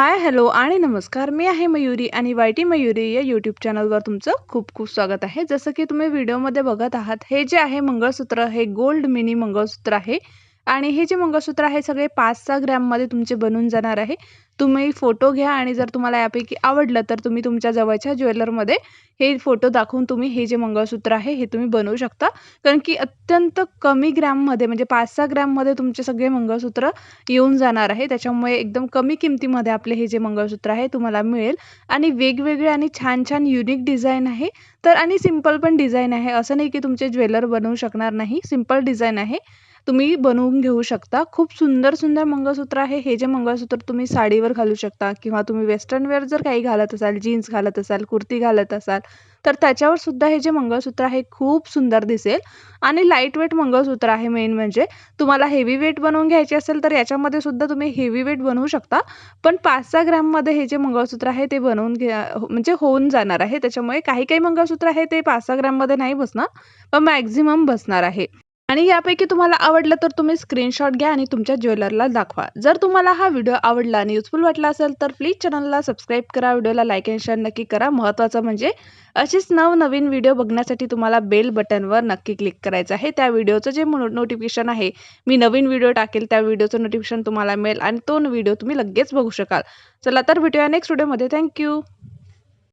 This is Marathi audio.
हाय, हॅलो आणि नमस्कार. मी आहे मयुरी आणि वाय-टी मयुरी या यूट्यूब चॅनलवर तुमचं खूप खूप स्वागत आहे. जसं की तुम्ही व्हिडिओमध्ये बघत आहात, हे जे आहे मंगळसूत्र हे गोल्ड मिनी मंगळसूत्र आहे आणि हे जे मंगळसूत्र आहे सगळे 5-6 ग्रॅममध्ये तुमचे बनून जाणार आहे. तुम्ही फोटो घ्या आणि जर तुम्हाला यापैकी आवडलं तर तुम्ही तुमच्या जवळच्या ज्वेलरमध्ये हे फोटो दाखवून तुम्ही हे जे मंगळसूत्र आहे हे तुम्ही बनवू शकता. कारण की अत्यंत कमी ग्रॅममध्ये म्हणजे 5-6 ग्रॅममध्ये तुमचे सगळे मंगळसूत्र येऊन जाणार आहे. त्याच्यामुळे एकदम कमी किमतीमध्ये आपले हे जे मंगळसूत्र आहे तुम्हाला मिळेल आणि वेगवेगळे आणि छान-छान युनिक डिझाईन आहे. तर आणि सिंपल पण डिझाईन आहे. असं नाही की तुमचे ज्वेलर बनवू शकणार नाही. सिंपल डिझाईन आहे. तुम्ही बनवून घेऊ शकता. खूप सुंदर सुंदर मंगळसूत्र आहे. हे जे मंगळसूत्र तुम्ही साडीवर घालू शकता किंवा तुम्ही वेस्टर्न वेअर जर काही घालत असाल, जीन्स घालत असाल, कुर्ती घालत असाल, तर त्याच्यावर सुद्धा हे जे मंगळसूत्र आहे खूप सुंदर दिसेल आणि लाइट वेट मंगळसूत्र आहे मेन म्हणजे. तुम्हाला हेवी वेट बनवून घ्यायचे असेल तर याच्यामध्ये सुद्धा तुम्ही हेवी वेट बनवू शकता. पण 5-6 ग्रॅममध्ये हे जे मंगळसूत्र आहे ते बनवून घ्या हो, म्हणजे होऊन जाणार आहे. त्याच्यामुळे काही काही मंगळसूत्र आहे ते 5-6 ग्रॅममध्ये नाही बसणार, पण मॅक्झिमम बसणार आहे. आणि यापैकी तुम्हाला आवडलं तर तुम्ही स्क्रीनशॉट घ्या आणि तुमच्या ज्वेलरला दाखवा. जर तुम्हाला हा व्हिडिओ आवडला आणि युजफुल वाटला असेल तर प्लीज चॅनलला सबस्क्राईब करा. व्हिडिओला लाईक अँड शेअर नक्की करा. महत्त्वाचं म्हणजे असेच नवनवीन व्हिडिओ बघण्यासाठी तुम्हाला बेल बटनवर नक्की क्लिक करायचं आहे. त्या व्हिडिओचं जे नोटिफिकेशन आहे, मी नवीन व्हिडिओ टाकेल त्या व्हिडिओचं नोटिफिकेशन तुम्हाला मिळेल आणि तो व्हिडिओ तुम्ही लगेच बघू शकाल. चला तर भेटूया नेक्स्ट व्हिडिओमध्ये. थँक्यू